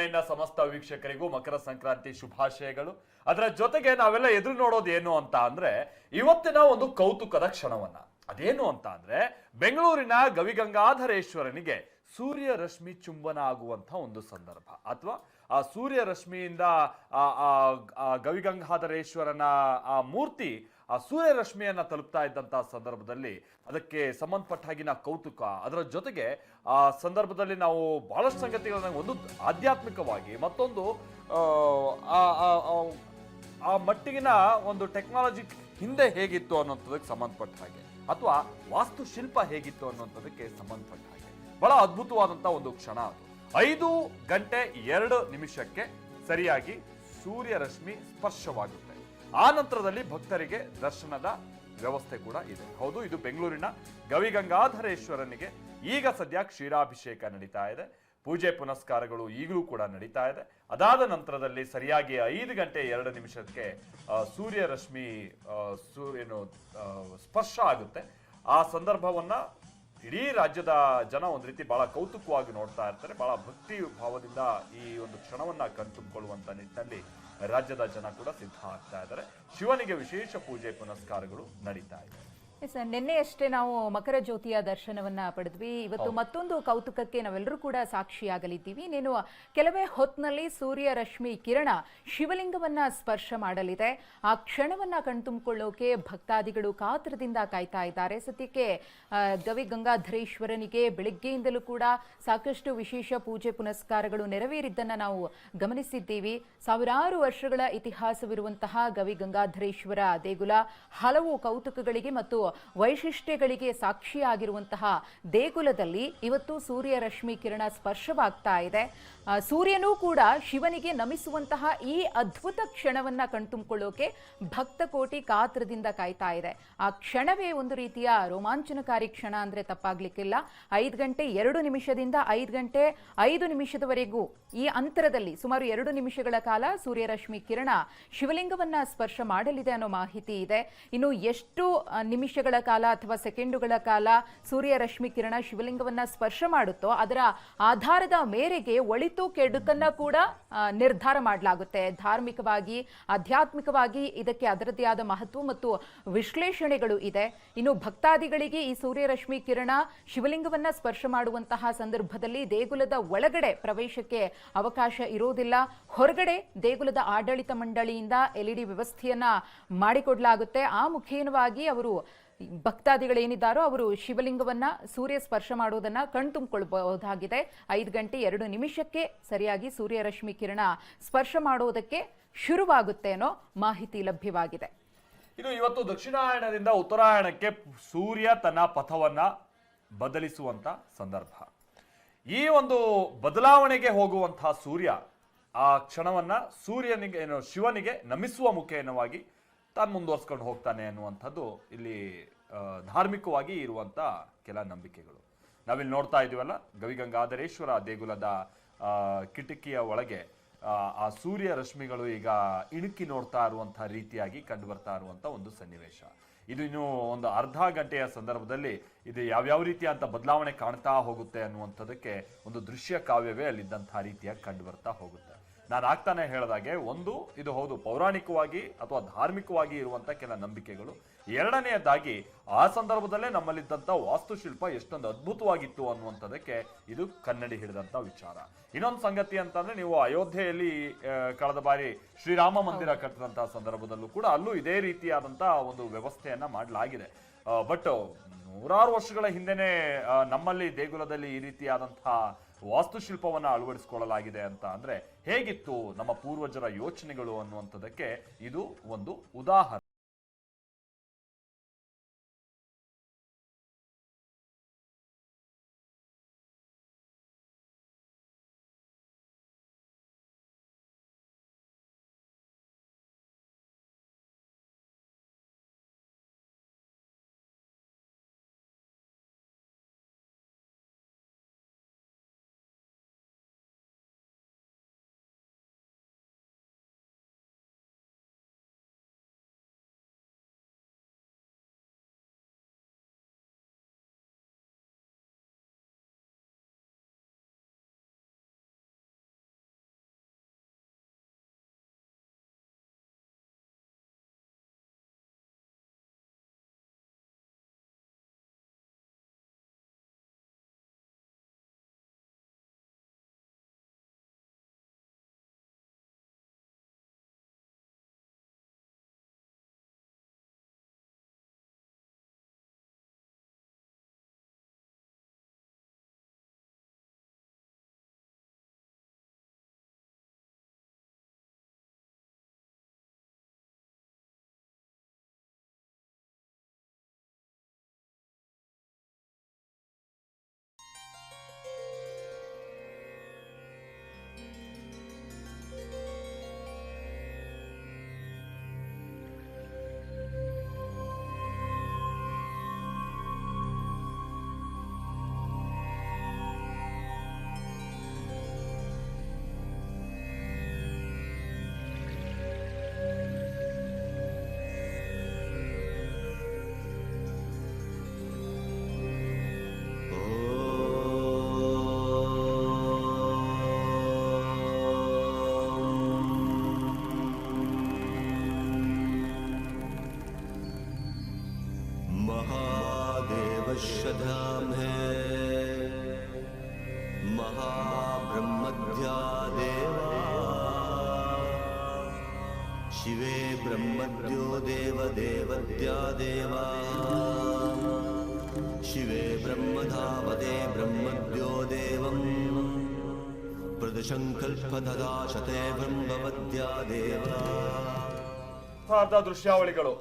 ನೈನ್ನ ಸಮಸ್ತ ವೀಕ್ಷಕರಿಗೂ ಮಕರ ಸಂಕ್ರಾಂತಿ ಶುಭಾಶಯಗಳು. ಅದರ ಜೊತೆಗೆ ನಾವೆಲ್ಲ ಎದುರು ನೋಡೋದು ಏನು ಅಂತ ಅಂದ್ರೆ, ಇವತ್ತಿನ ಒಂದು ಕೌತುಕದ ಕ್ಷಣವನ್ನ. ಅದೇನು ಅಂತ ಅಂದ್ರೆ, ಬೆಂಗಳೂರಿನ ಗವಿಗಂಗಾಧರೇಶ್ವರನಿಗೆ ಸೂರ್ಯ ರಶ್ಮಿ ಚುಂಬನ ಆಗುವಂತಹ ಒಂದು ಸಂದರ್ಭ. ಅಥವಾ, ಆ ಸೂರ್ಯ ರಶ್ಮಿಯಿಂದ ಆ ಗವಿಗಂಗಾಧರೇಶ್ವರನ ಆ ಮೂರ್ತಿ ಆ ಸೂರ್ಯರಶ್ಮಿಯನ್ನು ತಲುಪ್ತಾ ಇದ್ದಂಥ ಸಂದರ್ಭದಲ್ಲಿ ಅದಕ್ಕೆ ಸಂಬಂಧಪಟ್ಟ ಹಾಗಿನ ಕೌತುಕ ಅದರ ಜೊತೆಗೆ ಆ ಸಂದರ್ಭದಲ್ಲಿ ನಾವು ಬಹಳಷ್ಟು ಸಂಗತಿಗಳನ್ನ ಒಂದು ಆಧ್ಯಾತ್ಮಿಕವಾಗಿ ಮತ್ತೊಂದು ಆ, ಮಟ್ಟಿಗಿನ ಒಂದು ಟೆಕ್ನಾಲಜಿ ಹಿಂದೆ ಹೇಗಿತ್ತು ಅನ್ನೋಂಥದಕ್ಕೆ ಸಂಬಂಧಪಟ್ಟ ಹಾಗೆ ಅಥವಾ ವಾಸ್ತುಶಿಲ್ಪ ಹೇಗಿತ್ತು ಅನ್ನೋಂಥದಕ್ಕೆ ಸಂಬಂಧಪಟ್ಟ ಹಾಗೆ. ಬಹಳ ಅದ್ಭುತವಾದಂಥ ಒಂದು ಕ್ಷಣ ಅದು. ಐದು ಗಂಟೆ ಎರಡು ನಿಮಿಷಕ್ಕೆ ಸರಿಯಾಗಿ ಸೂರ್ಯ ರಶ್ಮಿ ಸ್ಪರ್ಶವಾಗುತ್ತೆ ಆ ನಂತರದಲ್ಲಿ ಭಕ್ತರಿಗೆ ದರ್ಶನದ ವ್ಯವಸ್ಥೆ ಕೂಡ ಇದೆ. ಹೌದು, ಇದು ಬೆಂಗಳೂರಿನ ಗವಿಗಂಗಾಧರೇಶ್ವರನಿಗೆ ಈಗ ಸದ್ಯ ಕ್ಷೀರಾಭಿಷೇಕ ನಡೀತಾ ಇದೆ. ಪೂಜೆ ಪುನಸ್ಕಾರಗಳು ಈಗಲೂ ಕೂಡ ನಡೀತಾ ಇದೆ. ಅದಾದ ನಂತರದಲ್ಲಿ ಸರಿಯಾಗಿ ಐದು ಗಂಟೆ ಎರಡು ನಿಮಿಷಕ್ಕೆ ಸೂರ್ಯರಶ್ಮಿ ಸೂರ್ಯನು ಸ್ಪರ್ಶ ಆಗುತ್ತೆ. ಆ ಸಂದರ್ಭವನ್ನ ಇಡೀ ರಾಜ್ಯದ ಜನ ಒಂದು ರೀತಿ ಬಹಳ ಕೌತುಕವಾಗಿ ನೋಡ್ತಾ ಇರ್ತಾರೆ. ಬಹಳ ಭಕ್ತಿ ಭಾವದಿಂದ ಈ ಒಂದು ಕ್ಷಣವನ್ನ ಕಣ್ತುಂಬಿಕೊಳ್ಳುವಂತ ನಿಟ್ಟಿನಲ್ಲಿ ರಾಜ್ಯದ ಜನ ಕೂಡ ಸಿದ್ಧ ಆಗ್ತಾ ಇದ್ದಾರೆ. ಶಿವನಿಗೆ ವಿಶೇಷ ಪೂಜೆ ಪುನಸ್ಕಾರಗಳು ನಡೀತಾ ಇದೆ. ಎಸ್ ನಿನ್ನೆಯಷ್ಟೇ ನಾವು ಮಕರ ಜ್ಯೋತಿಯ ದರ್ಶನವನ್ನ ಪಡೆದ್ವಿ. ಇವತ್ತು ಮತ್ತೊಂದು ಕೌತುಕಕ್ಕೆ ನಾವೆಲ್ಲರೂ ಕೂಡ ಸಾಕ್ಷಿಯಾಗಲಿದ್ದೀವಿ. ನೀನು ಕೆಲವೇ ಹೊತ್ತಿನಲ್ಲಿ ಸೂರ್ಯ ರಶ್ಮಿ ಕಿರಣ ಶಿವಲಿಂಗವನ್ನ ಸ್ಪರ್ಶ ಮಾಡಲಿದೆ. ಆ ಕ್ಷಣವನ್ನ ಕಣ್ತುಂಬಿಕೊಳ್ಳೋಕೆ ಭಕ್ತಾದಿಗಳು ಕಾತರದಿಂದ ಕಾಯ್ತಾ ಇದ್ದಾರೆ. ಸದ್ಯಕ್ಕೆ ಗವಿ ಗಂಗಾಧರೇಶ್ವರನಿಗೆ ಬೆಳಿಗ್ಗೆಯಿಂದಲೂ ಕೂಡ ಸಾಕಷ್ಟು ವಿಶೇಷ ಪೂಜೆ ಪುನಸ್ಕಾರಗಳು ನೆರವೇರಿದ್ದನ್ನ ನಾವು ಗಮನಿಸಿದ್ದೀವಿ. ಸಾವಿರಾರು ವರ್ಷಗಳ ಇತಿಹಾಸವಿರುವಂತಹ ಗವಿ ಗಂಗಾಧರೇಶ್ವರ ದೇಗುಲ ಹಲವು ಕೌತುಕಗಳಿಗೆ ಮತ್ತು ವೈಶಿಷ್ಟ್ಯಗಳಿಗೆ ಸಾಕ್ಷಿಯಾಗಿರುವಂತಹ ದೇಗುಲದಲ್ಲಿ ಇವತ್ತು ಸೂರ್ಯ ರಶ್ಮಿ ಕಿರಣ ಸ್ಪರ್ಶವಾಗ್ತಾ ಇದೆ. ಸೂರ್ಯನೂ ಕೂಡ ಶಿವನಿಗೆ ನಮಿಸುವಂತಹ ಈ ಅದ್ಭುತ ಕ್ಷಣವನ್ನ ಕಣ್ತುಂಬಿಕೊಳ್ಳೋಕೆ ಭಕ್ತ ಕೋಟಿ ಕಾತ್ರದಿಂದ ಕಾಯ್ತಾ ಇದೆ. ಆ ಕ್ಷಣವೇ ಒಂದು ರೀತಿಯ ರೋಮಾಂಚನಕಾರಿ ಕ್ಷಣ ಅಂದ್ರೆ ತಪ್ಪಾಗ್ಲಿಕ್ಕಿಲ್ಲ. ಐದು ಗಂಟೆ ಎರಡು ನಿಮಿಷದಿಂದ ಐದು ಗಂಟೆ ಐದು ನಿಮಿಷದವರೆಗೂ ಈ ಅಂತರದಲ್ಲಿ ಸುಮಾರು ಎರಡು ನಿಮಿಷಗಳ ಕಾಲ ಸೂರ್ಯರಶ್ಮಿ ಕಿರಣ ಶಿವಲಿಂಗವನ್ನ ಸ್ಪರ್ಶ ಮಾಡಲಿದೆ ಅನ್ನೋ ಮಾಹಿತಿ ಇದೆ. ಇನ್ನು ಎಷ್ಟು ನಿಮಿಷಗಳ ಕಾಲ ಅಥವಾ ಸೆಕೆಂಡುಗಳ ಕಾಲ ಸೂರ್ಯರಶ್ಮಿ ಕಿರಣ ಶಿವಲಿಂಗವನ್ನ ಸ್ಪರ್ಶ ಮಾಡುತ್ತೋ ಅದರ ಆಧಾರದ ಮೇರೆಗೆ ಒಳಿತು ಕೆಡುಕನ್ನ ಕೂಡ ನಿರ್ಧಾರ ಮಾಡಲಾಗುತ್ತೆ. ಧಾರ್ಮಿಕವಾಗಿ, ಆಧ್ಯಾತ್ಮಿಕವಾಗಿ ಇದಕ್ಕೆ ಅದರದ್ದೇ ಆದ ಮಹತ್ವ ಮತ್ತು ವಿಶ್ಲೇಷಣೆಗಳು ಇದೆ. ಇನ್ನು ಭಕ್ತಾದಿಗಳಿಗೆ ಈ ಸೂರ್ಯರಶ್ಮಿ ಕಿರಣ ಶಿವಲಿಂಗವನ್ನ ಸ್ಪರ್ಶ ಮಾಡುವಂತಹ ಸಂದರ್ಭದಲ್ಲಿ ದೇಗುಲದ ಒಳಗಡೆ ಪ್ರವೇಶಕ್ಕೆ ಅವಕಾಶ ಇರೋದಿಲ್ಲ. ಹೊರಗಡೆ ದೇಗುಲದ ಆಡಳಿತ ಮಂಡಳಿಯಿಂದ ಎಲ್ಇಡಿ ವ್ಯವಸ್ಥೆಯನ್ನ ಮಾಡಿಕೊಡಲಾಗುತ್ತೆ. ಆ ಮುಖೇನವಾಗಿ ಅವರು ಭಕ್ತಾದಿಗಳೇನಿದ್ದಾರೋ ಅವರು ಶಿವಲಿಂಗವನ್ನ ಸೂರ್ಯ ಸ್ಪರ್ಶ ಮಾಡೋದನ್ನ ಕಣ್ತುಂಬಿಕೊಳ್ಬಹುದಾಗಿದೆ. ಐದು ಗಂಟೆ ಎರಡು ನಿಮಿಷಕ್ಕೆ ಸರಿಯಾಗಿ ಸೂರ್ಯರಶ್ಮಿ ಕಿರಣ ಸ್ಪರ್ಶ ಮಾಡುವುದಕ್ಕೆ ಶುರುವಾಗುತ್ತೆ ಅನ್ನೋ ಮಾಹಿತಿ ಲಭ್ಯವಾಗಿದೆ. ಇನ್ನು ಇವತ್ತು ದಕ್ಷಿಣಾಯಣದಿಂದ ಉತ್ತರಾಯಣಕ್ಕೆ ಸೂರ್ಯ ತನ್ನ ಪಥವನ್ನ ಬದಲಿಸುವಂತ ಸಂದರ್ಭ. ಈ ಒಂದು ಬದಲಾವಣೆಗೆ ಹೋಗುವಂತಹ ಸೂರ್ಯ ಆ ಕ್ಷಣವನ್ನ ಸೂರ್ಯನಿಗೆ ಏನು ಶಿವನಿಗೆ ನಮಿಸುವ ಮುಖೇನವಾಗಿ ತಾನು ಮುಂದುವರ್ಸ್ಕೊಂಡು ಹೋಗ್ತಾನೆ ಅನ್ನುವಂಥದ್ದು ಇಲ್ಲಿ ಧಾರ್ಮಿಕವಾಗಿ ಇರುವಂತ ಕೆಲ ನಂಬಿಕೆಗಳು. ನಾವಿಲ್ಲಿ ನೋಡ್ತಾ ಇದೀವಲ್ಲ ಗವಿಗಂಗಾಧರೇಶ್ವರ ದೇಗುಲದ ಕಿಟಕಿಯ ಒಳಗೆ ಆ, ಸೂರ್ಯ ರಶ್ಮಿಗಳು ಈಗ ಇಣುಕಿ ನೋಡ್ತಾ ಇರುವಂತಹ ರೀತಿಯಾಗಿ ಕಂಡು ಬರ್ತಾ ಇರುವಂತ ಒಂದು ಸನ್ನಿವೇಶ. ಇದು ಇನ್ನು ಒಂದು ಅರ್ಧ ಗಂಟೆಯ ಸಂದರ್ಭದಲ್ಲಿ ಇದು ಯಾವ್ಯಾವ ರೀತಿಯ ಅಂತ ಬದಲಾವಣೆ ಕಾಣ್ತಾ ಹೋಗುತ್ತೆ ಅನ್ನುವಂಥದ್ದಕ್ಕೆ ಒಂದು ದೃಶ್ಯ ಕಾವ್ಯವೇ ಅಲ್ಲಿದ್ದಂಥ ರೀತಿಯಾಗಿ ಕಂಡು ಬರ್ತಾ ಹೋಗುತ್ತೆ. ನಾನು ಆಗ್ತಾನೆ ಹೇಳಿದಾಗೆ ಒಂದು ಇದು ಹೌದು ಪೌರಾಣಿಕವಾಗಿ ಅಥವಾ ಧಾರ್ಮಿಕವಾಗಿ ಇರುವಂತ ಕೆಲ ನಂಬಿಕೆಗಳು. ಎರಡನೆಯದಾಗಿ ಆ ಸಂದರ್ಭದಲ್ಲೇ ನಮ್ಮಲ್ಲಿದ್ದಂಥ ವಾಸ್ತುಶಿಲ್ಪ ಎಷ್ಟೊಂದು ಅದ್ಭುತವಾಗಿತ್ತು ಅನ್ನುವಂಥದ್ದಕ್ಕೆ ಇದು ಕನ್ನಡಿ ಹಿಡಿದಂಥ ವಿಚಾರ. ಇನ್ನೊಂದು ಸಂಗತಿ ಅಂತಂದ್ರೆ ನೀವು ಅಯೋಧ್ಯೆಯಲ್ಲಿ ಕಳೆದ ಬಾರಿ ಶ್ರೀರಾಮ ಮಂದಿರ ಕಟ್ಟಿದಂತಹ ಸಂದರ್ಭದಲ್ಲೂ ಕೂಡ ಅಲ್ಲೂ ಇದೇ ರೀತಿಯಾದಂತಹ ಒಂದು ವ್ಯವಸ್ಥೆಯನ್ನ ಮಾಡಲಾಗಿದೆ. ಬಟ್ ನೂರಾರು ವರ್ಷಗಳ ಹಿಂದೆನೆ ನಮ್ಮಲ್ಲಿ ದೇಗುಲದಲ್ಲಿ ಈ ರೀತಿಯಾದಂತಹ ವಾಸ್ತುಶಿಲ್ಪವನ್ನ ಅಳವಡಿಸಿಕೊಳ್ಳಲಾಗಿದೆ ಅಂತ ಅಂದರೆ ಹೇಗಿತ್ತು ನಮ್ಮ ಪೂರ್ವಜರ ಯೋಚನೆಗಳು ಅನ್ನುವಂಥದ್ದಕ್ಕೆ ಇದು ಒಂದು ಉದಾಹರಣೆ. शिवे ब्रह्मद्यो देवदेवद्या देवा शिवे ब्रह्मधावते ब्रह्मद्यो देवम् प्रदशङ्कल्पददाशते ब्रह्मवद्या देवा ಅರ್ಥಾರ್ಥ ದೃಶ್ಯಾವಳಿಗಳು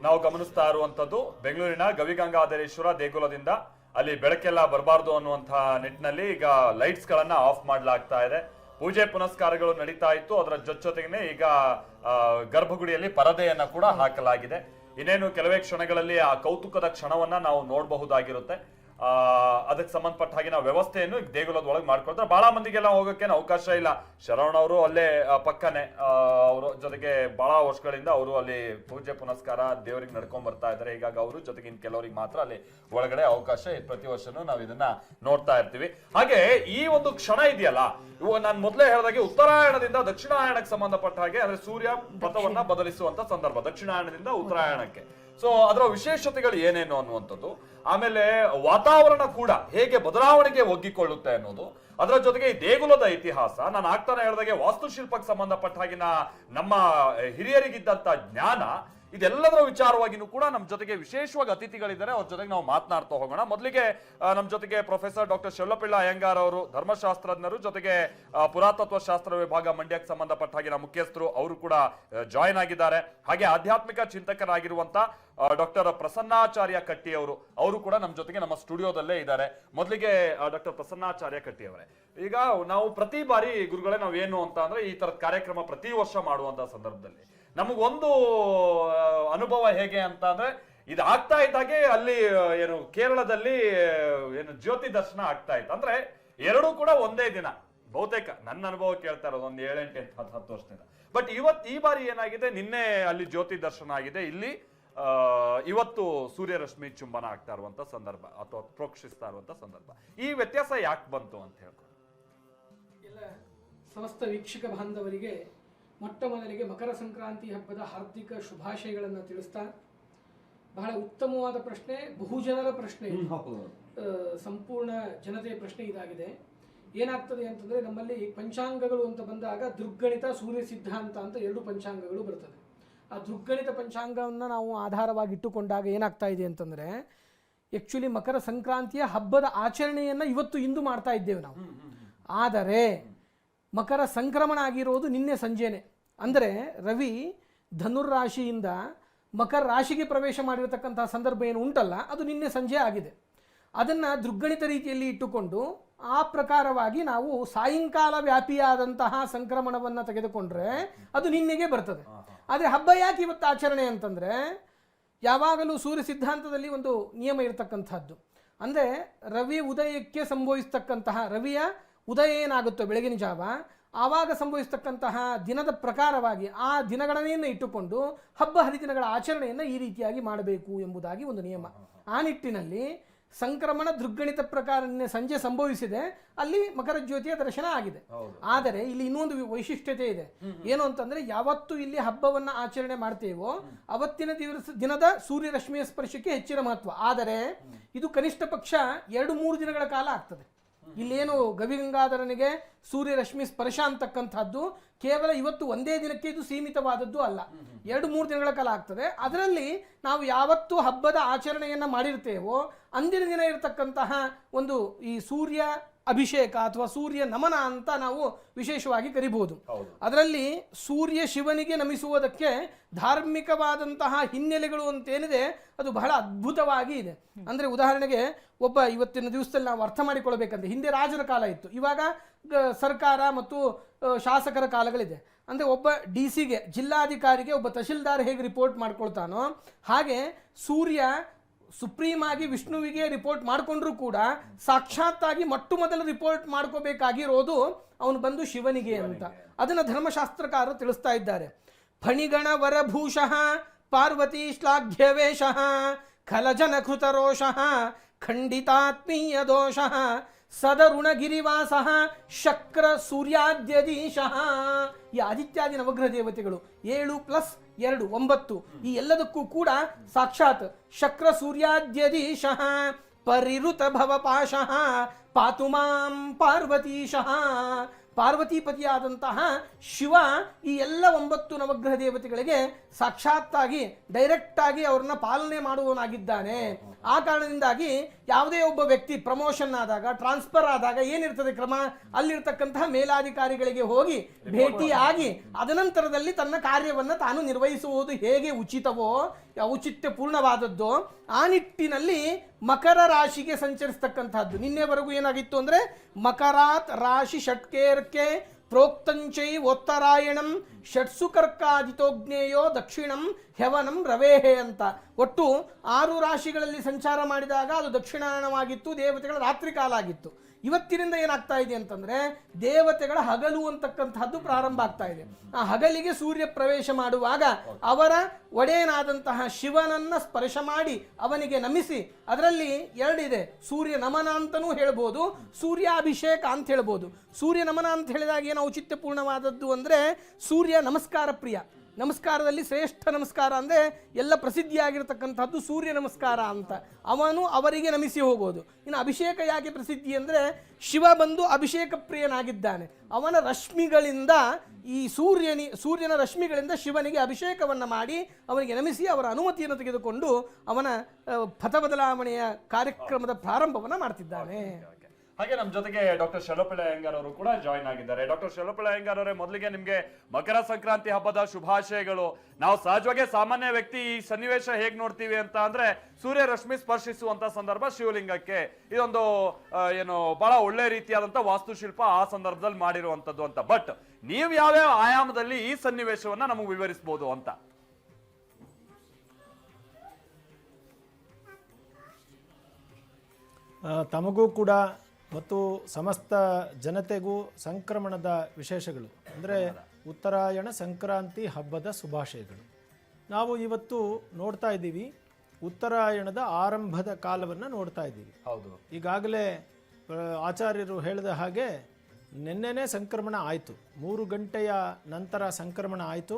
ನಾವು ಗಮನಿಸ್ತಾ ಇರುವಂತದ್ದು ಬೆಂಗಳೂರಿನ ಗವಿಗಂಗಾಧರೇಶ್ವರ ದೇಗುಲದಿಂದ ಅಲ್ಲಿ ಬೆಳಕೆಲ್ಲ ಬರಬಾರ್ದು ಅನ್ನುವಂತ ನಿಟ್ಟಿನಲ್ಲಿ ಈಗ ಲೈಟ್ಸ್ ಗಳನ್ನ ಆಫ್ ಮಾಡಲಾಗ್ತಾ ಇದೆ ಪೂಜೆ ಪುನಸ್ಕಾರಗಳು ನಡೀತಾ ಇತ್ತು. ಅದರ ಜೊತೆಗೆ ಈಗ ಗರ್ಭಗುಡಿಯಲ್ಲಿ ಪರದೆಯನ್ನ ಕೂಡ ಹಾಕಲಾಗಿದೆ. ಇನ್ನೇನು ಕೆಲವೇ ಕ್ಷಣಗಳಲ್ಲಿ ಆ ಕೌತುಕದ ಕ್ಷಣವನ್ನ ನಾವು ನೋಡಬಹುದಾಗಿರುತ್ತೆ. ಅದಕ್ಕೆ ಸಂಬಂಧಪಟ್ಟ ಹಾಗೆ ನಾವು ವ್ಯವಸ್ಥೆಯನ್ನು ದೇಗುಲದ ಒಳಗೆ ಮಾಡ್ಕೊಳ್ತಾರೆ. ಬಹಳ ಮಂದಿಗೆಲ್ಲ ಹೋಗೋಕೆ ಅವಕಾಶ ಇಲ್ಲ. ಶರವಣ ಅವರು ಅಲ್ಲೇ ಪಕ್ಕನೆ. ಅವರು ಜೊತೆಗೆ ಬಹಳ ವರ್ಷಗಳಿಂದ ಅವರು ಅಲ್ಲಿ ಪೂಜೆ ಪುನಸ್ಕಾರ ದೇವರಿಗೆ ನಡ್ಕೊಂಡ್ ಬರ್ತಾ ಇದ್ದಾರೆ. ಹೀಗಾಗಿ ಅವರು ಜೊತೆಗೆ ಇನ್ ಕೆಲವರಿಗೆ ಮಾತ್ರ ಅಲ್ಲಿ ಒಳಗಡೆ ಅವಕಾಶ. ಪ್ರತಿ ವರ್ಷನೂ ನಾವು ಇದನ್ನ ನೋಡ್ತಾ ಇರ್ತೀವಿ. ಹಾಗೆ ಈ ಒಂದು ಕ್ಷಣ ಇದೆಯಲ್ಲ ಇವು ನಾನು ಮೊದಲೇ ಹೇಳಿದಾಗೆ ಉತ್ತರಾಯಣದಿಂದ ದಕ್ಷಿಣಾಯಣಕ್ಕೆ ಸಂಬಂಧಪಟ್ಟ ಹಾಗೆ ಅಂದ್ರೆ ಸೂರ್ಯ ಪಥವನ್ನ ಬದಲಿಸುವಂತ ಸಂದರ್ಭ. ದಕ್ಷಿಣಾಯಣದಿಂದ ಉತ್ತರಾಯಣಕ್ಕೆ. ಸೊ ಅದರ ವಿಶೇಷತೆಗಳು ಏನೇನು ಅನ್ನುವಂಥದ್ದು? ಆಮೇಲೆ ವಾತಾವರಣ ಕೂಡ ಹೇಗೆ ಬದಲಾವಣೆಗೆ ಒಗ್ಗಿಕೊಳ್ಳುತ್ತೆ ಅನ್ನೋದು. ಅದರ ಜೊತೆಗೆ ಈ ದೇಗುಲದ ಇತಿಹಾಸ, ನಾನು ಆಗ್ತಾನೆ ಹೇಳಿದಾಗೆ ವಾಸ್ತುಶಿಲ್ಪಕ್ಕೆ ಸಂಬಂಧಪಟ್ಟ ಹಾಗಿನ ನಮ್ಮ ಹಿರಿಯರಿಗಿದ್ದಂಥ ಜ್ಞಾನ ಇದೆಲ್ಲದರ ವಿಚಾರವಾಗಿನೂ ಕೂಡ ನಮ್ಮ ಜೊತೆಗೆ ವಿಶೇಷವಾಗಿ ಅತಿಥಿಗಳಿದ್ದಾರೆ. ಅವ್ರ ಜೊತೆಗೆ ನಾವು ಮಾತನಾಡ್ತಾ ಹೋಗೋಣ. ಮೊದಲಿಗೆ ನಮ್ಮ ಜೊತೆಗೆ ಪ್ರೊಫೆಸರ್ ಡಾಕ್ಟರ್ ಶೆಲ್ಲಪಿಳ್ಳ ಅಯ್ಯಂಗಾರ್ ಅವರು ಧರ್ಮಶಾಸ್ತ್ರಜ್ಞರು, ಜೊತೆಗೆ ಪುರಾತತ್ವ ಶಾಸ್ತ್ರ ವಿಭಾಗ ಮಂಡ್ಯಕ್ಕೆ ಸಂಬಂಧಪಟ್ಟ ಹಾಗೆ ನಮ್ಮ ಮುಖ್ಯಸ್ಥರು ಅವರು ಕೂಡ ಜಾಯ್ನ್ ಆಗಿದ್ದಾರೆ. ಹಾಗೆ ಆಧ್ಯಾತ್ಮಿಕ ಚಿಂತಕರಾಗಿರುವಂತ ಡಾಕ್ಟರ್ ಪ್ರಸನ್ನಾಚಾರ್ಯ ಕಟ್ಟಿ ಅವರು ಅವರು ಕೂಡ ನಮ್ಮ ಜೊತೆಗೆ ನಮ್ಮ ಸ್ಟುಡಿಯೋದಲ್ಲೇ ಇದ್ದಾರೆ. ಮೊದಲಿಗೆ ಡಾಕ್ಟರ್ ಪ್ರಸನ್ನಾಚಾರ್ಯ ಕಟ್ಟಿ ಅವರೇ. ಈಗ ನಾವು ಪ್ರತಿ ಬಾರಿ, ಗುರುಗಳೇ ನಾವು ಏನು ಅಂತ ಅಂದ್ರೆ ಈ ತರದ ಕಾರ್ಯಕ್ರಮ ಪ್ರತಿ ವರ್ಷ ಮಾಡುವಂತ ಸಂದರ್ಭದಲ್ಲಿ. ನಮಗೊಂದು ಅನುಭವ ಹೇಗೆ ಅಂತ ಅಂದ್ರೆ ಇದು ಆಗ್ತಾ ಇದ್ದಾಗೆ ಅಲ್ಲಿ ಏನು ಕೇರಳದಲ್ಲಿ ಏನು ಜ್ಯೋತಿ ದರ್ಶನ ಆಗ್ತಾ ಇತ್ತು. ಅಂದ್ರೆ ಎರಡೂ ಕೂಡ ಒಂದೇ ದಿನ. ಬಹುತೇಕ ನನ್ನ ಅನುಭವ ಕೇಳ್ತಾ ಇರೋದು ಒಂದು ಏಳೆಂಟು ಎಂಟು ಹತ್ತು ಹತ್ತು ವರ್ಷದಿಂದ. ಬಟ್ ಇವತ್ತು ಈ ಬಾರಿ ಏನಾಗಿದೆ, ನಿನ್ನೆ ಅಲ್ಲಿ ಜ್ಯೋತಿ ದರ್ಶನ ಆಗಿದೆ. ಇಲ್ಲಿ ಇವತ್ತು ಸೂರ್ಯರಶ್ಮಿ ಚುಂಬನ ಆಗ್ತಾ ಇರುವಂತ ಸಂದರ್ಭ, ಅಥವಾ ಪ್ರೋಕ್ಷಿಸ್ತಾ ಇರುವಂತ ಸಂದರ್ಭ. ಈ ವ್ಯತ್ಯಾಸ ಯಾಕೆ ಬಂತು ಅಂತ ಹೇಳ್ಕೊಂಡು ಸಮಸ್ತ ವೀಕ್ಷಕ ಬಾಂಧವರಿಗೆ ಮೊಟ್ಟ ಮೊದಲಿಗೆ ಮಕರ ಸಂಕ್ರಾಂತಿ ಹಬ್ಬದ ಹಾರ್ದಿಕ ಶುಭಾಶಯಗಳನ್ನು ತಿಳಿಸ್ತಾ ಬಹಳ ಉತ್ತಮವಾದ ಪ್ರಶ್ನೆ ಬಹುಜನರ ಪ್ರಶ್ನೆ. ಸಂಪೂರ್ಣ ಜನತೆಯ ಪ್ರಶ್ನೆ ಇದಾಗಿದೆ. ಏನಾಗ್ತದೆ ಅಂತಂದರೆ ನಮ್ಮಲ್ಲಿ ಪಂಚಾಂಗಗಳು ಅಂತ ಬಂದಾಗ ದುರ್ಗಣಿತ ಸೂರ್ಯ ಸಿದ್ಧಾಂತ ಅಂತ ಎರಡು ಪಂಚಾಂಗಗಳು ಬರ್ತದೆ. ಆ ದುರ್ಗಣಿತ ಪಂಚಾಂಗವನ್ನು ನಾವು ಆಧಾರವಾಗಿಟ್ಟುಕೊಂಡಾಗ ಏನಾಗ್ತಾ ಇದೆ ಅಂತಂದರೆ ಆ್ಯಕ್ಚುಲಿ ಮಕರ ಸಂಕ್ರಾಂತಿಯ ಹಬ್ಬದ ಆಚರಣೆಯನ್ನು ಇವತ್ತು ಇಂದು ಮಾಡ್ತಾ ಇದ್ದೇವೆ ನಾವು. ಆದರೆ ಮಕರ ಸಂಕ್ರಮಣ ಆಗಿರೋದು ನಿನ್ನೆ ಸಂಜೆನೆ. ಅಂದರೆ ರವಿ ಧನುರ್ರಾಶಿಯಿಂದ ಮಕರ ರಾಶಿಗೆ ಪ್ರವೇಶ ಮಾಡಿರತಕ್ಕಂತಹ ಸಂದರ್ಭ ಏನು ಉಂಟಲ್ಲ ಅದು ನಿನ್ನೆ ಸಂಜೆ ಆಗಿದೆ. ಅದನ್ನು ದೃಗ್ಗಣಿತ ರೀತಿಯಲ್ಲಿ ಇಟ್ಟುಕೊಂಡು ಆ ಪ್ರಕಾರವಾಗಿ ನಾವು ಸಾಯಂಕಾಲ ವ್ಯಾಪಿಯಾದಂತಹ ಸಂಕ್ರಮಣವನ್ನು ತೆಗೆದುಕೊಂಡ್ರೆ ಅದು ನಿನ್ನೆಗೆ ಬರ್ತದೆ. ಆದರೆ ಹಬ್ಬ ಯಾಕೆ ಇವತ್ತು ಆಚರಣೆ ಅಂತಂದ್ರೆ ಯಾವಾಗಲೂ ಸೂರ್ಯ ಸಿದ್ಧಾಂತದಲ್ಲಿ ಒಂದು ನಿಯಮ ಇರತಕ್ಕಂಥದ್ದು. ಅಂದರೆ ರವಿ ಉದಯಕ್ಕೆ ಸಂಭವಿಸ್ತಕ್ಕಂತಹ ರವಿಯ ಉದಯ ಏನಾಗುತ್ತೋ ಬೆಳಗಿನ ಜಾವ ಆವಾಗ ಸಂಭವಿಸ್ತಕ್ಕಂತಹ ದಿನದ ಪ್ರಕಾರವಾಗಿ ಆ ದಿನಗಣನೆಯನ್ನು ಇಟ್ಟುಕೊಂಡು ಹಬ್ಬ ಹರಿದಿನಗಳ ಆಚರಣೆಯನ್ನು ಈ ರೀತಿಯಾಗಿ ಮಾಡಬೇಕು ಎಂಬುದಾಗಿ ಒಂದು ನಿಯಮ. ಆ ನಿಟ್ಟಿನಲ್ಲಿ ಸಂಕ್ರಮಣ ದೃಗ್ಗಣಿತ ಪ್ರಕಾರ ಸಂಜೆ ಸಂಭವಿಸಿದೆ. ಅಲ್ಲಿ ಮಕರ ಜ್ಯೋತಿಯ ದರ್ಶನ ಆಗಿದೆ. ಆದರೆ ಇಲ್ಲಿ ಇನ್ನೊಂದು ವೈಶಿಷ್ಟ್ಯತೆ ಇದೆ. ಏನು ಅಂತಂದ್ರೆ ಯಾವತ್ತು ಇಲ್ಲಿ ಹಬ್ಬವನ್ನ ಆಚರಣೆ ಮಾಡ್ತೇವೋ ಅವತ್ತಿನ ದಿವಸ ದಿನದ ಸೂರ್ಯರಶ್ಮಿಯ ಸ್ಪರ್ಶಕ್ಕೆ ಹೆಚ್ಚಿನ ಮಹತ್ವ. ಆದರೆ ಇದು ಕನಿಷ್ಠ ಪಕ್ಷ ಎರಡು ಮೂರು ದಿನಗಳ ಕಾಲ ಆಗ್ತದೆ. ಇಲ್ಲೇನು ಗವಿಗಂಗಾಧರನಿಗೆ ಸೂರ್ಯ ರಶ್ಮಿ ಸ್ಪರ್ಶ ಅಂತಕ್ಕಂಥದ್ದು, ಕೇವಲ ಇವತ್ತು ಒಂದೇ ದಿನಕ್ಕೆ ಇದು ಸೀಮಿತವಾದದ್ದು ಅಲ್ಲ. ಎರಡು ಮೂರು ದಿನಗಳ ಕಾಲ ಆಗ್ತದೆ. ಅದರಲ್ಲಿ ನಾವು ಯಾವತ್ತು ಹಬ್ಬದ ಆಚರಣೆಯನ್ನ ಮಾಡಿರ್ತೇವೋ, ಅಂದಿನ ದಿನ ಇರತಕ್ಕಂತಹ ಒಂದು ಈ ಸೂರ್ಯ ಅಭಿಷೇಕ ಅಥವಾ ಸೂರ್ಯ ನಮನ ಅಂತ ನಾವು ವಿಶೇಷವಾಗಿ ಕರಿಬಹುದು ಅದರಲ್ಲಿ ಸೂರ್ಯ ಶಿವನಿಗೆ ನಮಿಸುವುದಕ್ಕೆ ಧಾರ್ಮಿಕವಾದಂತಹ ಹಿನ್ನೆಲೆಗಳು ಅಂತೇನಿದೆ ಅದು ಬಹಳ ಅದ್ಭುತವಾಗಿ ಇದೆ. ಅಂದ್ರೆ ಉದಾಹರಣೆಗೆ ಒಬ್ಬ ಇವತ್ತಿನ ದಿವಸದಲ್ಲಿ ನಾವು ಅರ್ಥ ಮಾಡಿಕೊಳ್ಬೇಕಂದ್ರೆ ಹಿಂದೆ ರಾಜರ ಕಾಲ ಇತ್ತು. ಇವಾಗ ಸರ್ಕಾರ ಮತ್ತು ಶಾಸಕರ ಕಾಲಗಳಿದೆ. ಅಂದ್ರೆ ಒಬ್ಬ ಡಿ ಸಿಗೆ ಜಿಲ್ಲಾಧಿಕಾರಿಗೆ ಒಬ್ಬ ತಹಶೀಲ್ದಾರ್ ಹೇಗೆ ರಿಪೋರ್ಟ್ ಮಾಡ್ಕೊಳ್ತಾನೋ ಹಾಗೆ ಸೂರ್ಯ ಸುಪ್ರೀಂ ಆಗಿ ವಿಷ್ಣುವಿಗೆ ರಿಪೋರ್ಟ್ ಮಾಡಿಕೊಂಡ್ರೂ ಕೂಡ ಸಾಕ್ಷಾತ್ತಾಗಿ ಮೊಟ್ಟ ಮೊದಲು ರಿಪೋರ್ಟ್ ಮಾಡ್ಕೋಬೇಕಾಗಿರೋದು ಅವನು ಬಂದು ಶಿವನಿಗೆ ಅಂತ. ಅದನ್ನ ಧರ್ಮಶಾಸ್ತ್ರಕಾರರು ತಿಳಿಸ್ತಾ ಇದ್ದಾರೆ. ಫಣಿಗಣ ವರಭೂಷಃ ಪಾರ್ವತಿ ಶ್ಲಾಘ್ಯವೇಶಃ ಖಲಜನ ಕೃತರೋಷಃ ಖಂಡಿತಾತ್ಮೀಯ ದೋಷಃ ಸದರುಣಗಿರಿವಾಸ ಶಕ್ರ ಸೂರ್ಯಾದ್ಯದೀಶಃ ಈ ಆದಿತ್ಯಾದಿ ನವಗ್ರಹ ದೇವತೆಗಳು ಏಳು ಪ್ಲಸ್ ಎರಡು, ಒಂಬತ್ತು. ಈ ಎಲ್ಲದಕ್ಕೂ ಕೂಡ ಸಾಕ್ಷಾತ್ ಶಕ್ರ ಸೂರ್ಯಾದ್ಯದೀಶಃ ಭವ ಪಾಶಃ ಪಾತು ಮಾಂ ಪಾರ್ವತೀಶಃ. ಪಾರ್ವತಿಪತಿಯಾದಂತಹ ಶಿವ ಈ ಎಲ್ಲ ಒಂಬತ್ತು ನವಗ್ರಹ ದೇವತೆಗಳಿಗೆ ಸಾಕ್ಷಾತ್ತಾಗಿ ಡೈರೆಕ್ಟ್ ಆಗಿ ಅವ್ರನ್ನ ಪಾಲನೆ ಮಾಡುವವನಾಗಿದ್ದಾನೆ. ಆ ಕಾರಣದಿಂದಾಗಿ ಯಾವುದೇ ಒಬ್ಬ ವ್ಯಕ್ತಿ ಪ್ರಮೋಷನ್ ಆದಾಗ ಟ್ರಾನ್ಸ್ಫರ್ ಆದಾಗ ಏನಿರ್ತದೆ ಕ್ರಮ? ಅಲ್ಲಿರ್ತಕ್ಕಂತಹ ಮೇಲಾಧಿಕಾರಿಗಳಿಗೆ ಹೋಗಿ ಭೇಟಿಯಾಗಿ ಅದನಂತರದಲ್ಲಿ ತನ್ನ ಕಾರ್ಯವನ್ನು ತಾನು ನಿರ್ವಹಿಸುವುದು ಹೇಗೆ ಉಚಿತವೋ, ಔಚಿತ್ಯ ಪೂರ್ಣವಾದದ್ದು, ಆ ನಿಟ್ಟಿನಲ್ಲಿ ಮಕರ ರಾಶಿಗೆ ಸಂಚರಿಸ್ತಕ್ಕಂತಹದ್ದು. ನಿನ್ನೆವರೆಗೂ ಏನಾಗಿತ್ತು ಅಂದರೆ ಮಕರಾತ್ ರಾಶಿ ಷಟ್ಕೇರ್ಕೆ ಪ್ರೋಕ್ತಂಚೈ ಒತ್ತರಾಯಣಂ ಷಟ್ಸು ದಕ್ಷಿಣಂ ಹೆವನಂ ರವೇಹೆ ಅಂತ. ಒಟ್ಟು ಆರು ರಾಶಿಗಳಲ್ಲಿ ಸಂಚಾರ ಮಾಡಿದಾಗ ಅದು ದಕ್ಷಿಣಾಯಣವಾಗಿತ್ತು, ದೇವತೆಗಳ ರಾತ್ರಿ ಕಾಲ ಆಗಿತ್ತು. ಇವತ್ತಿನಿಂದ ಏನಾಗ್ತಾ ಇದೆ ಅಂತಂದ್ರೆ ದೇವತೆಗಳ ಹಗಲು ಅಂತಕ್ಕಂಥದ್ದು ಪ್ರಾರಂಭ ಆಗ್ತಾ ಇದೆ. ಆ ಹಗಲಿಗೆ ಸೂರ್ಯ ಪ್ರವೇಶ ಮಾಡುವಾಗ ಅವರ ಒಡೆಯನಾದಂತಹ ಶಿವನನ್ನ ಸ್ಪರ್ಶ ಮಾಡಿ ಅವನಿಗೆ ನಮಿಸಿ, ಅದರಲ್ಲಿ ಎರಡಿದೆ, ಸೂರ್ಯ ನಮನ ಅಂತನೂ ಹೇಳ್ಬೋದು, ಸೂರ್ಯಾಭಿಷೇಕ ಅಂತ ಹೇಳ್ಬೋದು. ಸೂರ್ಯ ನಮನ ಅಂತ ಹೇಳಿದಾಗ ಏನು ಔಚಿತ್ಯಪೂರ್ಣವಾದದ್ದು ಅಂದ್ರೆ ಸೂರ್ಯ ನಮಸ್ಕಾರ ಪ್ರಿಯ. ನಮಸ್ಕಾರದಲ್ಲಿ ಶ್ರೇಷ್ಠ ನಮಸ್ಕಾರ ಅಂದರೆ ಎಲ್ಲ ಪ್ರಸಿದ್ಧಿಯಾಗಿರ್ತಕ್ಕಂಥದ್ದು ಸೂರ್ಯ ನಮಸ್ಕಾರ ಅಂತ. ಅವನು ಅವರಿಗೆ ನಮಿಸಿ ಹೋಗೋದು. ಇನ್ನು ಅಭಿಷೇಕ ಯಾಕೆ ಪ್ರಸಿದ್ಧಿ ಅಂದರೆ ಶಿವ ಬಂದು ಅಭಿಷೇಕ ಪ್ರಿಯನಾಗಿದ್ದಾನೆ. ಅವನ ರಶ್ಮಿಗಳಿಂದ ಈ ಸೂರ್ಯನಿ, ಸೂರ್ಯನ ರಶ್ಮಿಗಳಿಂದ ಶಿವನಿಗೆ ಅಭಿಷೇಕವನ್ನು ಮಾಡಿ ಅವನಿಗೆ ನಮಿಸಿ ಅವರ ಅನುಮತಿಯನ್ನು ತೆಗೆದುಕೊಂಡು ಅವನ ಪಥ ಬದಲಾವಣೆಯ ಕಾರ್ಯಕ್ರಮದ ಪ್ರಾರಂಭವನ್ನು ಮಾಡ್ತಿದ್ದಾನೆ. ಹಾಗೆ ನಮ್ಮ ಜೊತೆಗೆ ಡಾಕ್ಟರ್ ಶಲೋಪಿಳೆ ಅಯ್ಯಂಗಾರ್ ಅವರು ಕೂಡ ಜಾಯ್ನ್ ಆಗಿದ್ದಾರೆ. ಡಾಕ್ಟರ್ ಶಲೋಪಿಳೆ ಅಯ್ಯಂಗಾರ್ ಅವರೇ ಮೊದಲಿಗೆ ನಿಮಗೆ ಮಕರ ಸಂಕ್ರಾಂತಿ ಹಬ್ಬದ ಶುಭಾಶಯಗಳು. ನಾವು ಸಹಜವಾಗಿ ಸಾಮಾನ್ಯ ವ್ಯಕ್ತಿ ಈ ಸನ್ನಿವೇಶ ಹೇಗ್ ನೋಡ್ತೀವಿ ಅಂತ ಅಂದ್ರೆ ಸೂರ್ಯ ರಶ್ಮಿ ಸ್ಪರ್ಶಿಸುವಂತ ಸಂದರ್ಭ ಶಿವಲಿಂಗಕ್ಕೆ. ಇದೊಂದು ಏನು ಬಹಳ ಒಳ್ಳೆ ರೀತಿಯಾದಂತ ವಾಸ್ತುಶಿಲ್ಪ ಆ ಸಂದರ್ಭದಲ್ಲಿ ಮಾಡಿರುವಂತದ್ದು ಅಂತ. ಬಟ್ ನೀವು ಯಾವ್ಯಾವ ಆಯಾಮದಲ್ಲಿ ಈ ಸನ್ನಿವೇಶವನ್ನ ನಮಗೆ ವಿವರಿಸಬಹುದು ಅಂತ? ತಮಗೂ ಕೂಡ ಮತ್ತು ಸಮಸ್ತ ಜನತೆಗೂ ಸಂಕ್ರಮಣದ ವಿಶೇಷಗಳು ಅಂದರೆ ಉತ್ತರಾಯಣ ಸಂಕ್ರಾಂತಿ ಹಬ್ಬದ ಶುಭಾಶಯಗಳು. ನಾವು ಇವತ್ತು ನೋಡ್ತಾ ಇದ್ದೀವಿ ಉತ್ತರಾಯಣದ ಆರಂಭದ ಕಾಲವನ್ನು ನೋಡ್ತಾ ಇದ್ದೀವಿ. ಹೌದು. ಈಗಾಗಲೇ ಆಚಾರ್ಯರು ಹೇಳಿದ ಹಾಗೆ ನಿನ್ನೆನೇ ಸಂಕ್ರಮಣ ಆಯಿತು. ಮೂರು ಗಂಟೆಯ ನಂತರ ಸಂಕ್ರಮಣ ಆಯಿತು.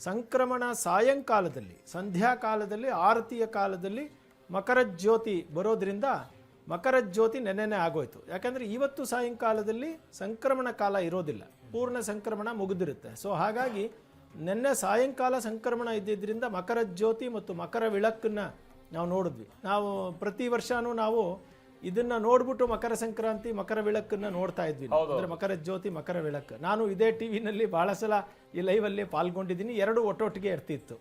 ಸಂಕ್ರಮಣ ಸಾಯಂಕಾಲದಲ್ಲಿ ಸಂಧ್ಯಾಕಾಲದಲ್ಲಿ ಆರತಿಯ ಕಾಲದಲ್ಲಿ ಮಕರ ಜ್ಯೋತಿ ಬರೋದ್ರಿಂದ ಮಕರ ಜ್ಯೋತಿ ನೆನ್ನೆನೇ ಆಗೋಯ್ತು. ಯಾಕಂದರೆ ಇವತ್ತು ಸಾಯಂಕಾಲದಲ್ಲಿ ಸಂಕ್ರಮಣ ಕಾಲ ಇರೋದಿಲ್ಲ. ಪೂರ್ಣ ಸಂಕ್ರಮಣ ಮುಗಿದಿರುತ್ತೆ. ಸೊ ಹಾಗಾಗಿ ನೆನ್ನೆ ಸಾಯಂಕಾಲ ಸಂಕ್ರಮಣ ಇದ್ದಿದ್ದರಿಂದ ಮಕರ ಜ್ಯೋತಿ ಮತ್ತು ಮಕರ ವಿಳಕ್ಕನ್ನ ನಾವು ನೋಡಿದ್ವಿ. ನಾವು ಪ್ರತಿ ವರ್ಷನೂ ನಾವು ಇದನ್ನ ನೋಡ್ಬಿಟ್ಟು ಮಕರ ಸಂಕ್ರಾಂತಿ ಮಕರ ವಿಳಕ್ಕನ್ನ ನೋಡ್ತಾ ಇದ್ವಿ. ಅಂದ್ರೆ ಮಕರ ಜ್ಯೋತಿ ಮಕರ ವಿಳಕ್ಕು ನಾನು ಇದೇ ಟಿವಿನಲ್ಲಿ ಬಹಳ ಸಲ ಈ ಲೈವ್ ಅಲ್ಲಿ ಪಾಲ್ಗೊಂಡಿದ್ದೀನಿ. ಎರಡು ಒಟ್ಟೊಟ್ಟಿಗೆ ಇರ್ತಿತ್ತು.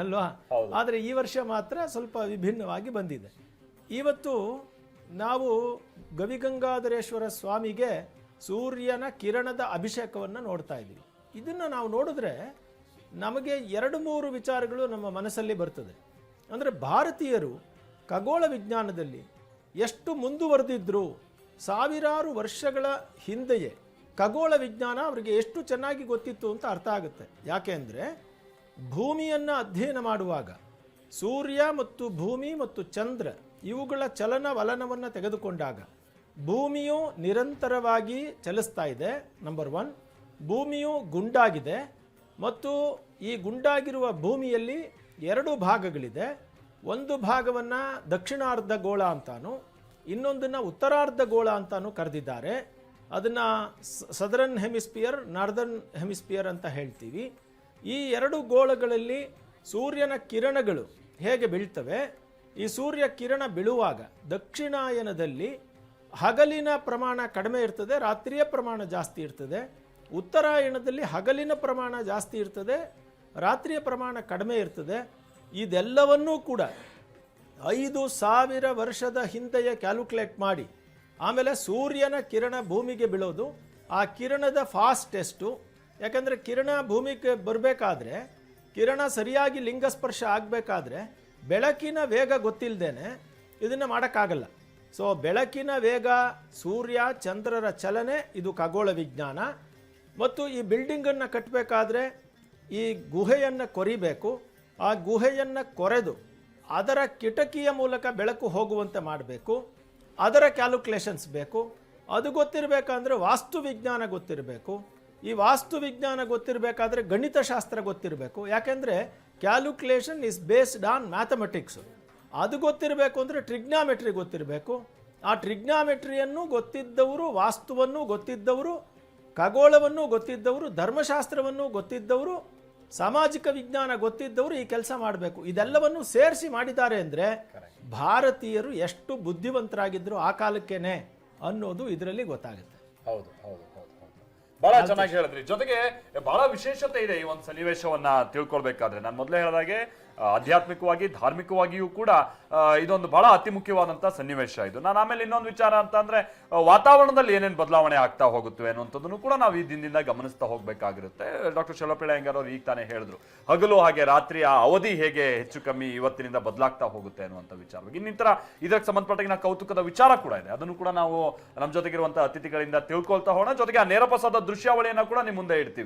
ಅಲ್ವಾ? ಆದರೆ ಈ ವರ್ಷ ಮಾತ್ರ ಸ್ವಲ್ಪ ವಿಭಿನ್ನವಾಗಿ ಬಂದಿದೆ. ಇವತ್ತು ನಾವು ಗವಿಗಂಗಾಧರೇಶ್ವರ ಸ್ವಾಮಿಗೆ ಸೂರ್ಯನ ಕಿರಣದ ಅಭಿಷೇಕವನ್ನು ನೋಡ್ತಾ ಇದ್ದೀವಿ. ಇದನ್ನು ನಾವು ನೋಡಿದ್ರೆ ನಮಗೆ ಎರಡು ಮೂರು ವಿಚಾರಗಳು ನಮ್ಮ ಮನಸ್ಸಲ್ಲಿ ಬರ್ತದೆ. ಅಂದರೆ ಭಾರತೀಯರು ಖಗೋಳ ವಿಜ್ಞಾನದಲ್ಲಿ ಎಷ್ಟು ಮುಂದುವರೆದಿದ್ರು ಸಾವಿರಾರು ವರ್ಷಗಳ ಹಿಂದೆಯೇ ಖಗೋಳ ವಿಜ್ಞಾನ ಅವರಿಗೆ ಎಷ್ಟು ಚೆನ್ನಾಗಿ ಗೊತ್ತಿತ್ತು ಅಂತ ಅರ್ಥ ಆಗುತ್ತೆ. ಯಾಕೆ ಅಂದರೆ ಭೂಮಿಯನ್ನು ಅಧ್ಯಯನ ಮಾಡುವಾಗ ಸೂರ್ಯ ಮತ್ತು ಭೂಮಿ ಮತ್ತು ಚಂದ್ರ ಇವುಗಳ ಚಲನವಲನವನ್ನು ತೆಗೆದುಕೊಂಡಾಗ ಭೂಮಿಯು ನಿರಂತರವಾಗಿ ಚಲಿಸ್ತಾ ಇದೆ ನಂಬರ್ ಒನ್ ಭೂಮಿಯು ಗುಂಡಾಗಿದೆ ಮತ್ತು ಈ ಗುಂಡಾಗಿರುವ ಭೂಮಿಯಲ್ಲಿ ಎರಡು ಭಾಗಗಳಿದೆ. ಒಂದು ಭಾಗವನ್ನು ದಕ್ಷಿಣಾರ್ಧ ಗೋಳ ಅಂತಾನು, ಇನ್ನೊಂದನ್ನು ಉತ್ತರಾರ್ಧ ಗೋಳ ಅಂತಾನು ಕರೆದಿದ್ದಾರೆ. ಅದನ್ನು ಸದರನ್ ಹೆಮಿಸ್ಪಿಯರ್ ನಾರ್ದರ್ನ್ ಹೆಮಿಸ್ಪಿಯರ್ ಅಂತ ಹೇಳ್ತೀವಿ. ಈ ಎರಡು ಗೋಳಗಳಲ್ಲಿ ಸೂರ್ಯನ ಕಿರಣಗಳು ಹೇಗೆ ಬೀಳ್ತವೆ? ಈ ಸೂರ್ಯ ಕಿರಣ ಬೀಳುವಾಗ ದಕ್ಷಿಣಾಯನದಲ್ಲಿ ಹಗಲಿನ ಪ್ರಮಾಣ ಕಡಿಮೆ ಇರ್ತದೆ, ರಾತ್ರಿಯ ಪ್ರಮಾಣ ಜಾಸ್ತಿ ಇರ್ತದೆ. ಉತ್ತರಾಯಣದಲ್ಲಿ ಹಗಲಿನ ಪ್ರಮಾಣ ಜಾಸ್ತಿ ಇರ್ತದೆ, ರಾತ್ರಿಯ ಪ್ರಮಾಣ ಕಡಿಮೆ ಇರ್ತದೆ. ಇದೆಲ್ಲವನ್ನೂ ಕೂಡ ಐದು ಸಾವಿರ ವರ್ಷದ ಹಿಂದೆಯೇ ಕ್ಯಾಲ್ಕುಲೇಟ್ ಮಾಡಿ, ಆಮೇಲೆ ಸೂರ್ಯನ ಕಿರಣ ಭೂಮಿಗೆ ಬೀಳೋದು. ಆ ಕಿರಣದ ಫಾಸ್ಟ್ ಎಷ್ಟು? ಯಾಕಂದರೆ ಕಿರಣ ಭೂಮಿಗೆ ಬರಬೇಕಾದ್ರೆ, ಕಿರಣ ಸರಿಯಾಗಿ ಲಿಂಗಸ್ಪರ್ಶ ಆಗಬೇಕಾದ್ರೆ ಬೆಳಕಿನ ವೇಗ ಗೊತ್ತಿಲ್ಲದೇನೆ ಇದನ್ನು ಮಾಡೋಕ್ಕಾಗಲ್ಲ. ಸೊ ಬೆಳಕಿನ ವೇಗ ಸೂರ್ಯ, ಚಂದ್ರರ ಚಲನೆ, ಇದು ಖಗೋಳ ವಿಜ್ಞಾನ. ಮತ್ತು ಈ ಬಿಲ್ಡಿಂಗನ್ನು ಕಟ್ಟಬೇಕಾದ್ರೆ ಈ ಗುಹೆಯನ್ನು ಕೊರಿಬೇಕು. ಆ ಗುಹೆಯನ್ನು ಕೊರೆದು ಅದರ ಕಿಟಕಿಯ ಮೂಲಕ ಬೆಳಕು ಹೋಗುವಂತೆ ಮಾಡಬೇಕು. ಅದರ ಕ್ಯಾಲ್ಕುಲೇಷನ್ಸ್ ಬೇಕು. ಅದು ಗೊತ್ತಿರಬೇಕಂದ್ರೆ ವಾಸ್ತು ವಿಜ್ಞಾನ ಗೊತ್ತಿರಬೇಕು. ಈ ವಾಸ್ತು ವಿಜ್ಞಾನ ಗೊತ್ತಿರಬೇಕಾದ್ರೆ ಗಣಿತಶಾಸ್ತ್ರ ಗೊತ್ತಿರಬೇಕು. ಯಾಕೆಂದರೆ calculation is based on mathematics ಅದು ಗೊತ್ತಿರಬೇಕು ಅಂದರೆ ಟ್ರಿಗ್ನಾಮೆಟ್ರಿ ಗೊತ್ತಿರಬೇಕು. ಆ ಟ್ರಿಗ್ನಾಮೆಟ್ರಿಯನ್ನು ಗೊತ್ತಿದ್ದವರು, ವಾಸ್ತುವನ್ನು ಗೊತ್ತಿದ್ದವರು, ಖಗೋಳವನ್ನು ಗೊತ್ತಿದ್ದವರು, ಧರ್ಮಶಾಸ್ತ್ರವನ್ನು ಗೊತ್ತಿದ್ದವರು, ಸಾಮಾಜಿಕ ವಿಜ್ಞಾನ ಗೊತ್ತಿದ್ದವರು ಈ ಕೆಲಸ ಮಾಡಬೇಕು. ಇದೆಲ್ಲವನ್ನು ಸೇರಿಸಿ ಮಾಡಿದ್ದಾರೆ ಅಂದರೆ ಭಾರತೀಯರು ಎಷ್ಟು ಬುದ್ಧಿವಂತರಾಗಿದ್ದರು ಆ ಕಾಲಕ್ಕೇನೆ ಅನ್ನೋದು ಇದರಲ್ಲಿ ಗೊತ್ತಾಗುತ್ತೆ. ಹೌದು ಹೌದು. ಬಹಳ ಚೆನ್ನಾಗಿ ಹೇಳಿದ್ರಿ. ಜೊತೆಗೆ ಬಹಳ ವಿಶೇಷತೆ ಇದೆ ಈ ಒಂದು ಸನ್ನಿವೇಶವನ್ನ ತಿಳ್ಕೊಳ್ಬೇಕಾದ್ರೆ. ನಾನು ಮೊದಲೇ ಹೇಳಿದಾಗೆ ಆಧ್ಯಾತ್ಮಿಕವಾಗಿ, ಧಾರ್ಮಿಕವಾಗಿಯೂ ಕೂಡ ಇದೊಂದು ಬಹಳ ಅತಿ ಮುಖ್ಯವಾದಂತ ಸನ್ನಿವೇಶ ಇದು. ನಾನು ಆಮೇಲೆ ಇನ್ನೊಂದು ವಿಚಾರ ಅಂತ ಅಂದ್ರೆ ವಾತಾವರಣದಲ್ಲಿ ಏನೇನು ಬದಲಾವಣೆ ಆಗ್ತಾ ಹೋಗುತ್ತವೆ ಅನ್ನುವಂಥದ್ದನ್ನು ಕೂಡ ನಾವು ಈ ದಿನದಿಂದ ಗಮನಿಸ್ತಾ ಹೋಗ್ಬೇಕಾಗಿರುತ್ತೆ. ಡಾಕ್ಟರ್ ಶಲಪಿಳ ಅವರು ಈಗ ತಾನೇ ಹೇಳಿದ್ರು, ಹಗಲು ಹಾಗೆ ರಾತ್ರಿ ಆ ಅವಧಿ ಹೇಗೆ ಹೆಚ್ಚು ಕಮ್ಮಿ ಇವತ್ತಿನಿಂದ ಬದಲಾಗ್ತಾ ಹೋಗುತ್ತೆ ಅನ್ನುವಂಥ ವಿಚಾರವಾಗಿ ಇನ್ನಿತರ ಇದಕ್ಕೆ ಸಂಬಂಧಪಟ್ಟ ಕೌತುಕದ ವಿಚಾರ ಕೂಡ ಇದೆ. ಅದನ್ನು ಕೂಡ ನಾವು ನಮ್ಮ ಜೊತೆಗಿರುವಂತಹ ಅತಿಥಿಗಳಿಂದ ತಿಳ್ಕೊಳ್ತಾ ಹೋಗೋಣ. ಜೊತೆಗೆ ಆ ನೇರಪಸದ ದೃಶ್ಯಾವಳಿಯನ್ನ ಕೂಡ ನಿಮ್ಮ ಮುಂದೆ ಇಡ್ತೀವಿ.